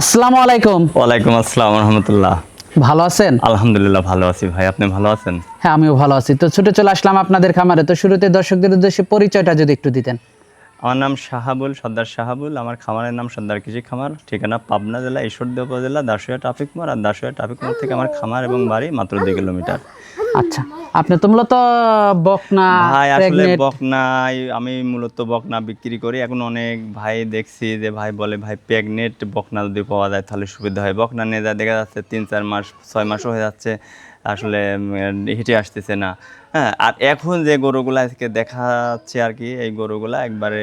আসসালামু আলাইকুম। ওয়ালাইকুম আসসালাম রহমতুল্লাহ। ভালো আছেন? আলহামদুলিল্লাহ ভালো আছি ভাই আপনি ভালো আছেন? হ্যাঁ আমিও ভালো আছি। তো ছুটে চলে আসলাম আপনাদের খামারে। তো শুরুতে দর্শকদের উদ্দেশ্যে পরিচয়টা যদি একটু দিতেন। আমার নাম শাহাবুল সর্দার শাহাবুল। আমার খামারের নাম সর্দার কৃষি খামার। ঠিকানা পাবনা জেলা ঈশ্বরদী উপজেলা দাসুয়া ট্রাফিক মোড়। আর দাসুয়া ট্রাফিক মোড় থেকে আমার খামার এবং বাড়ি মাত্র দুই কিলোমিটার। আচ্ছা আপনি তো মূলত বকনা ভাই আসলে বকনাই আমি মূলত বকনা বিক্রি করি। এখন অনেক ভাই দেখছি যে ভাই বলে ভাই প্রেগনেন্ট বকনা যদি পাওয়া যায় তাহলে সুবিধা হয়। বকনা নিয়ে যায় দেখা যাচ্ছে তিন চার মাস ছয় মাসও হয়ে যাচ্ছে। আসলে হেঁটে আসতেছে না। হ্যাঁ আর এখন যে গরুগুলা আজকে দেখাচ্ছে আর কি এই গরুগুলা একবারে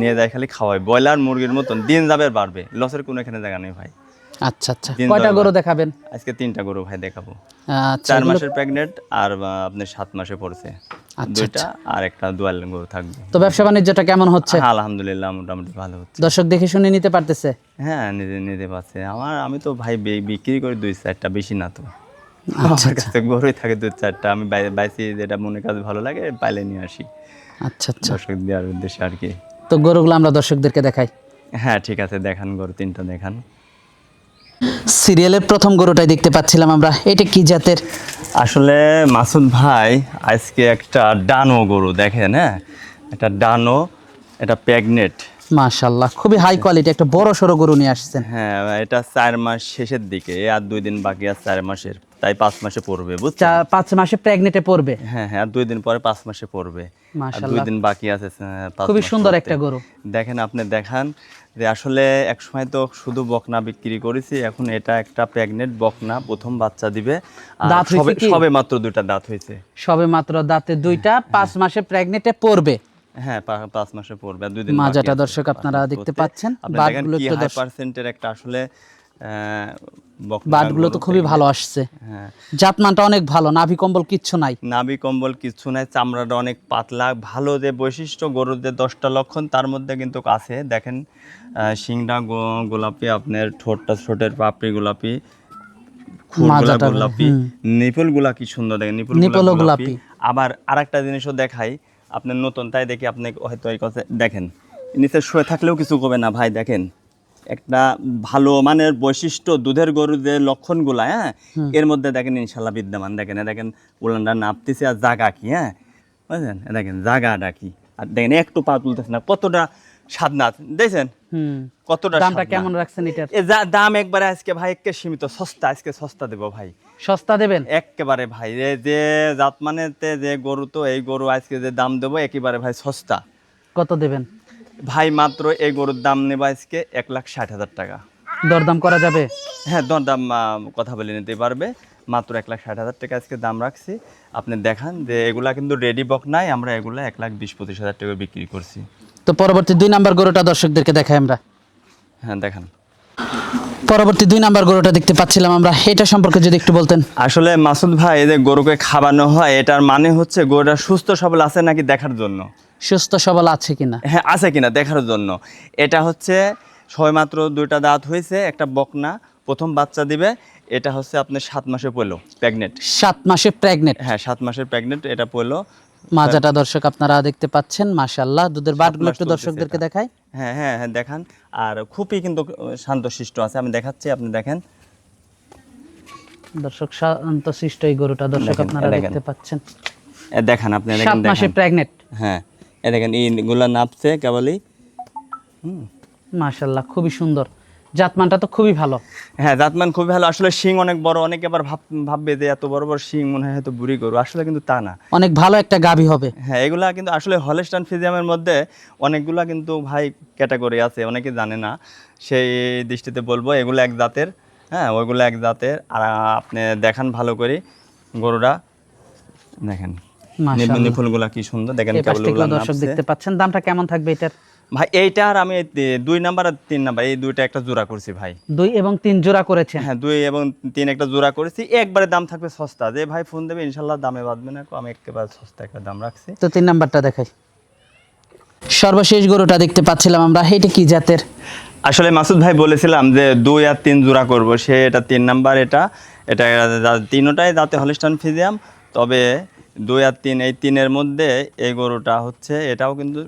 নিয়ে যায় খালি খাওয়ায়। ব্রয়লার মুরগির মতন দিন যাবে বাড়বে। লসের কোনো এখানে জায়গা নেই ভাই। আচ্ছা আচ্ছা। কয়টা গরু দেখাবেন? আজকে তিনটা গরু ভাই দেখাবো। আচ্ছা চার মাসের প্রেগনেন্ট আর আপনার সাত মাসে পড়ছে। আচ্ছা, দুইটা আর একটা দুয়াল গরু থাকবে। তো ব্যবসা বাণিজ্যটা কেমন হচ্ছে? হ্যাঁ, আলহামদুলিল্লাহ মোটামুটি ভালো হচ্ছে। দর্শক দেখে শুনে নিতে পারতেছে? হ্যাঁ নিজে নিতে পারছে আমার আমি তো ভাই বিক্রি করি দুই চারটা বেশি না তো। আচ্ছা আমার কাছে গরুই থাকে দুই চারটা। আমি বাই- বাইছি যেটা মনে কাছে ভালো লাগে পাইলে নিয়ে আসি। আচ্ছা আচ্ছা। দর্শক দেওয়ার উদ্দেশ্যে আর কি। তো গরুগুলো আমরা দর্শকদেরকে দেখাই। হ্যাঁ ঠিক আছে দেখান গরু তিনটা দেখান। সিরিয়ালের প্রথম গরুটাই দেখতে পাচ্ছিলাম আমরা। এটা কি জাতের? আসলে মাসুদ ভাই আজকে একটা ডানো গরু দেখেন হ্যাঁ? একটা ডানো এটা প্যাগনেট। মাশাল্লাহ খুবই হাই কোয়ালিটি একটা বড় সড়ো গরু নিয়ে আসছেন। হ্যাঁ এটা চার মাস শেষের দিকে আর দুই দিন বাকি আর চার মাসের। তাই পাঁচ মাসে পড়বে বুঝছেন? চা- পাঁচ মাসে প্রেগনেটে পড়বে? হ্যাঁ হ্যাঁ দুই দিন পরে পাঁচ মাসে পড়বে। দুই দিন বাকি আছে খুবই সুন্দর একটা গরু। দেখেন আপনি দেখান যে আসলে এক সময় তো শুধু বকনা বিক্রি করেছি এখন এটা একটা প্রেগনেন্ট বকনা প্রথম বাচ্চা দিবে। দাঁত সবে সবে মাত্র দুইটা দাঁত হয়েছে। সবে মাত্র দাঁতে দুইটা পাঁচ মাসে প্রেগনেটে পড়বে? হ্যাঁ পাঁচ মাসে পড়বে দুই দিন মাজাটা দর্শক আপনারা দেখতে পাচ্ছেন। কি একটু আসলে বাটগুলো তো খুবই ভালো আসছে। হ্যাঁ। জাতমানটা অনেক ভালো নাভি কম্বল কিচ্ছু নাই। নাভি কম্বল কিছু নাই চামড়াটা অনেক পাতলা ভালো যে বৈশিষ্ট্য গরুর যে দশটা লক্ষণ তার মধ্যে কিন্তু আছে। দেখেন শিংটা গোলাপি আপনার ঠোঁটটা ঠোঁটের পাপড়ি গোলাপি কি সুন্দর দেখেন নিপুল গোলাপি। আবার আরেকটা জিনিসও দেখাই আপনার নতুন তাই দেখি আপনি হয়তো এই কথা দেখেন। নিচে শুয়ে থাকলেও কিছু করবে না ভাই দেখেন। একটা ভালো মানের বৈশিষ্ট্য দুধের গরুর যে লক্ষণগুলা হ্যাঁ? এর মধ্যে দেখেন ইনশাল্লাহ বিদ্যমান। দেখেন দেখেন উলানটা নাপতেছে আর জাগা কি হ্যাঁ? বুঝলেন? দেখেন জাগাটা কি। আর দেখেন একটু পা তুলতেছে না কতটা দেখছেন? কতটা দামটা কেমন রাখছেন এটার? এ যা- দাম একবারে আজকে ভাই একে সীমিত সস্তা আজকে সস্তা দেবো ভাই। সস্তা দেবেন? একেবারে ভাই যে জাত মানেতে যে গরু তো এই গরু আজকে যে দাম দেবো একেবারে ভাই সস্তা। কত দেবেন? ভাই মাত্র এই গরুর দাম নেবে আজকে এক লাখ ষাট হাজার টাকা। দরদাম করা যাবে? হ্যাঁ দরদাম কথা বলে নিতে পারবে। মাত্র এক লাখ ষাট হাজার টাকা আজকে দাম রাখছি। আপনি দেখান যে এগুলা কিন্তু রেডি বক নাই আমরা এগুলা এক লাখ বিশ পঁচিশ হাজার টাকা বিক্রি করছি। তো পরবর্তী দুই নাম্বার গরুটা দর্শকদেরকে দেখাই আমরা। হ্যাঁ দেখান। পরবর্তী দুই নাম্বার গরুটা দেখতে পাচ্ছিলাম আমরা এটা সম্পর্কে যদি একটু বলতেন। আসলে মাসুদ ভাই এই যে গরুকে খাওয়ানো হয় এটার মানে হচ্ছে গরুটা সুস্থ সবল আছে নাকি দেখার জন্য? সুস্থ সবল আছে কিনা? হ্যাঁ আছে কিনা দেখার জন্য। এটা হচ্ছে ছয়মাত্র দুইটা দাঁত হয়েছে একটা বকনা প্রথম বাচ্চা দিবে এটা হচ্ছে আপনার সাত মাসে পড়ল প্রেগনেন্ট সাত মাসে প্রেগনেট হ্যাঁ সাত মাসের প্রেগনেন্ট এটা পড়ল মাজাটা দর্শক আপনারা দেখতে পাচ্ছেন মাশাল্লাহ দুধের বাটগুলো একটু দর্শকদেরকে। দেখাই। হ্যাঁ হ্যাঁ হ্যাঁ দেখান। আর খুবই কিন্তু শান্তশিষ্ট আছে আমি দেখাচ্ছি আপনি দেখেন। দর্শক শান্ত সৃষ্ট এই গরুটা দর্শক আপনারা। দেখতে পাচ্ছেন। দেখান আপনি সাত মাসে প্রেগনেট হ্যাঁ এ দেখেন এইগুলা নাপছে কেবলই। মাশাল্লাহ খুবই সুন্দর। জাতমানটা তো খুবই ভালো। হ্যাঁ জাতমান খুবই ভালো। আসলে শিং অনেক বড় অনেকে আবার ভাব ভাববে যে এত বড় বড় শিং মনে হয় হয়তো বুড়ি গরু। আসলে কিন্তু তা না। অনেক ভালো একটা গাভী হবে। হ্যাঁ এগুলা কিন্তু আসলে হলেস্টান ফিজিয়ামের মধ্যে অনেকগুলা কিন্তু ভাই ক্যাটাগরি আছে অনেকে জানে না। সেই দৃষ্টিতে বলব এগুলো এক জাতের হ্যাঁ ওইগুলো এক জাতের। আর আপনি দেখান ভালো করে গরুটা দেখেন। নিফুলগুলা কি সুন্দর দেখেন দর্শক দেখতে পাচ্ছেন। দামটা কেমন থাকবে এটার? ভাই এইটা আর আমি দুই নাম্বার আর তিন নাম্বার এই দুইটা একটা জোড়া করছি ভাই। দুই এবং তিন জোড়া করেছেন? হ্যাঁ দুই এবং তিন একটা জোড়া করেছি। একবারে দাম থাকবে সস্তা। যে ভাই ফোন দেবে ইনশাল্লাহ দামে বাঁধবে না আমি একেবারে সস্তা একটা দাম রাখছি। তো তিন নাম্বারটা দেখাই। সর্বশেষ গরুটা দেখতে পাচ্ছিলাম আমরা। এটা কি জাতের? আসলে মাসুদ ভাই বলেছিলাম যে দুই আর তিন জোড়া করব। সে এটা তিন নাম্বার এটা এটা তিনোটাই দাঁতে হলিস্টান ফিজিয়াম তবে দুই আর তিন এই তিনের মধ্যে এই গরুটা হচ্ছে এটাও কিন্তু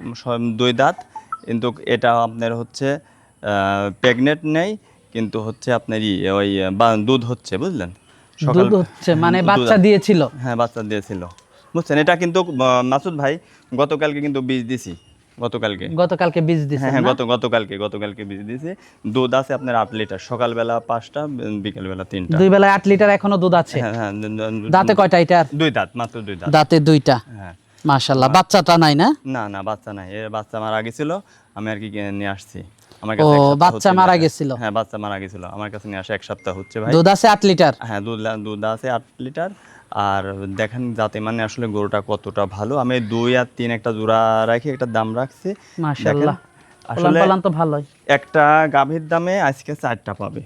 দুই দাঁত। কিন্তু এটা আপনার হচ্ছে প্রেগনেন্ট নেই কিন্তু হচ্ছে আপনার ই ওই দুধ হচ্ছে বুঝলেন? দুধ হচ্ছে মানে বাচ্চা দিয়েছিল। হ্যাঁ বাচ্চা দিয়েছিল। বুঝছেন? এটা কিন্তু মাসুদ ভাই গতকালকে কিন্তু বীজ দিছি। গতকালকে। গতকালকে বীজ দিছে হ্যাঁ হ্যাঁ গত গতকালকে গতকালকে বীজ দিয়েছি দুধ আছে আপনার আট লিটার। সকালবেলা পাঁচটা বিকেলবেলা তিনটা। দুই বেলায় আট লিটার এখনও দুধ আছে? হ্যাঁ হ্যাঁ দাঁতে কয়টা এটার? দুই দাঁত মাত্র দুই দাঁত। দাঁতে দুইটা। হ্যাঁ। মাশাল্লাহ বাচ্চাটা নাই না? না না বাচ্চা নাই। এর বাচ্চা মারা গেছিল আমি আর কি নিয়ে আসছি। আমার কাছে সপ্তাহ বাচ্চা মারা গেছিল? হ্যাঁ বাচ্চা মারা গেছিল। আমার কাছে নিয়ে আসে এক সপ্তাহ হচ্ছে ভাই। দুধ আছে আট লিটার? হ্যাঁ দুধ দুধ আছে আট লিটার। আর দেখেন যাতে মানে আসলে গরুটা কতটা ভালো। আমি দুই আর তিন একটা জোড়া রাখি একটা দাম রাখছি। মাশাল্লাহ দেখেন, আসলে পালান তো ভালোই। একটা গাভীর দামে আজকে চারটা পাবে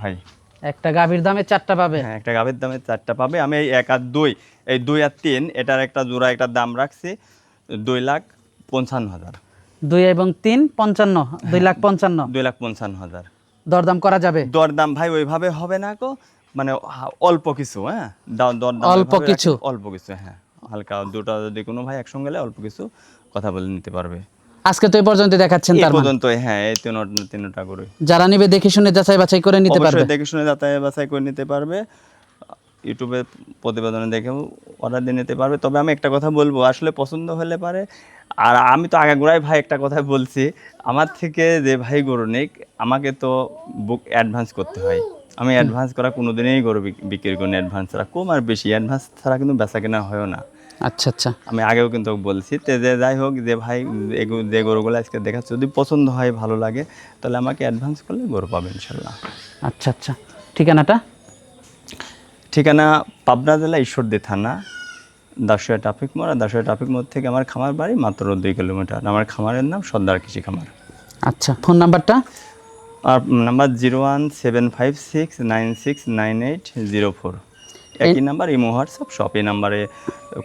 ভাই। একটা গাভীর দামে চারটা পাবে? হ্যাঁ একটা গাভীর দামে চারটা পাবে। আমি এক আর দুই এই দুই আর তিন এটার একটা জোড়া একটা দাম রাখছি দুই লাখ পঞ্চান্ন হাজার। দুই এবং তিন পঞ্চান্ন দুই লাখ পঞ্চান্ন। দুই লাখ পঞ্চান্ন হাজার। দরদাম করা যাবে? দরদাম ভাই ওইভাবে হবে না গো মানে অল্প কিছু হ্যাঁ? দরদাম অল্প কিছু? অল্প কিছু হ্যাঁ। হালকা দুটো যদি কোনো ভাই একসঙ্গে গেলে অল্প কিছু কথা বলে নিতে পারবে। আজকে তো এই পর্যন্ত দেখাচ্ছেন তার মানে। পর্যন্ত হ্যাঁ এই তিন তিনটা করে। যারা নিবে দেখে শুনে যাচাই বাছাই করে নিতে পারবে। দেখে শুনে যাতায়াত বাছাই করে নিতে পারবে। ইউটিউবে প্রতিবেদনে দেখেও অর্ডার দিয়ে নিতে পারবে। তবে আমি একটা কথা বলব আসলে পছন্দ হলে পারে। আর আমি তো আগে আগাগোড়াই ভাই একটা কথা বলছি আমার থেকে যে ভাই গরু নেক আমাকে তো বুক অ্যাডভান্স করতে হয়। আমি অ্যাডভান্স করা কোনোদিনই গরু বিক্রি করি অ্যাডভান্স ছাড়া কম আর বেশি অ্যাডভান্স ছাড়া কিন্তু বেচা কেনা হয়ও না। আচ্ছা আচ্ছা। আমি আগেও কিন্তু বলছি তে যে যাই হোক যে ভাই যে গরুগুলো আজকে দেখাচ্ছে যদি পছন্দ হয় ভালো লাগে তাহলে আমাকে অ্যাডভান্স করলে গরু পাবে ইনশাল্লাহ। আচ্ছা আচ্ছা। ঠিকানাটা? ঠিকানা পাবনা জেলা ঈশ্বরদী থানা দাসুয়া ট্রাফিক মোড়। আর দাসুয়া ট্রাফিক মোড় থেকে আমার খামার বাড়ি মাত্র দুই কিলোমিটার। আমার খামারের নাম সর্দার কৃষি খামার। আচ্ছা ফোন নাম্বারটা? আর number zero one seven five six nine six nine eight zero four. একই নাম্বার ইমো হোয়াটসঅ্যাপ সব এই নাম্বারে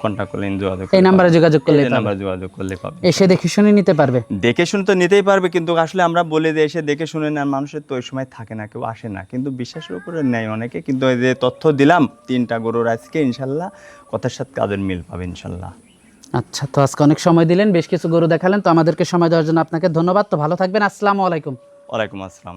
কন্ট্যাক্ট করলে যোগাযোগ এই নাম্বারে যোগাযোগ করলে এই নাম্বারে যোগাযোগ করলে পাবে এসে দেখে শুনে নিতে পারবে। দেখে শুনে তো নিতেই পারবে কিন্তু আসলে আমরা বলে যে এসে দেখে শুনে নেন মানুষের তো ওই সময় থাকে না কেউ আসে না। কিন্তু বিশ্বাসের উপরে নেয় অনেকে কিন্তু এই যে তথ্য দিলাম তিনটা গরুর আজকে ইনশাল্লাহ কথার সাথে কাজের মিল পাবে ইনশাল্লাহ। আচ্ছা তো আজকে অনেক সময় দিলেন বেশ কিছু গরু দেখালেন তো আমাদেরকে সময় দেওয়ার জন্য আপনাকে ধন্যবাদ। তো ভালো থাকবেন আসসালামু আলাইকুম। ওয়ালাইকুম আসসালাম।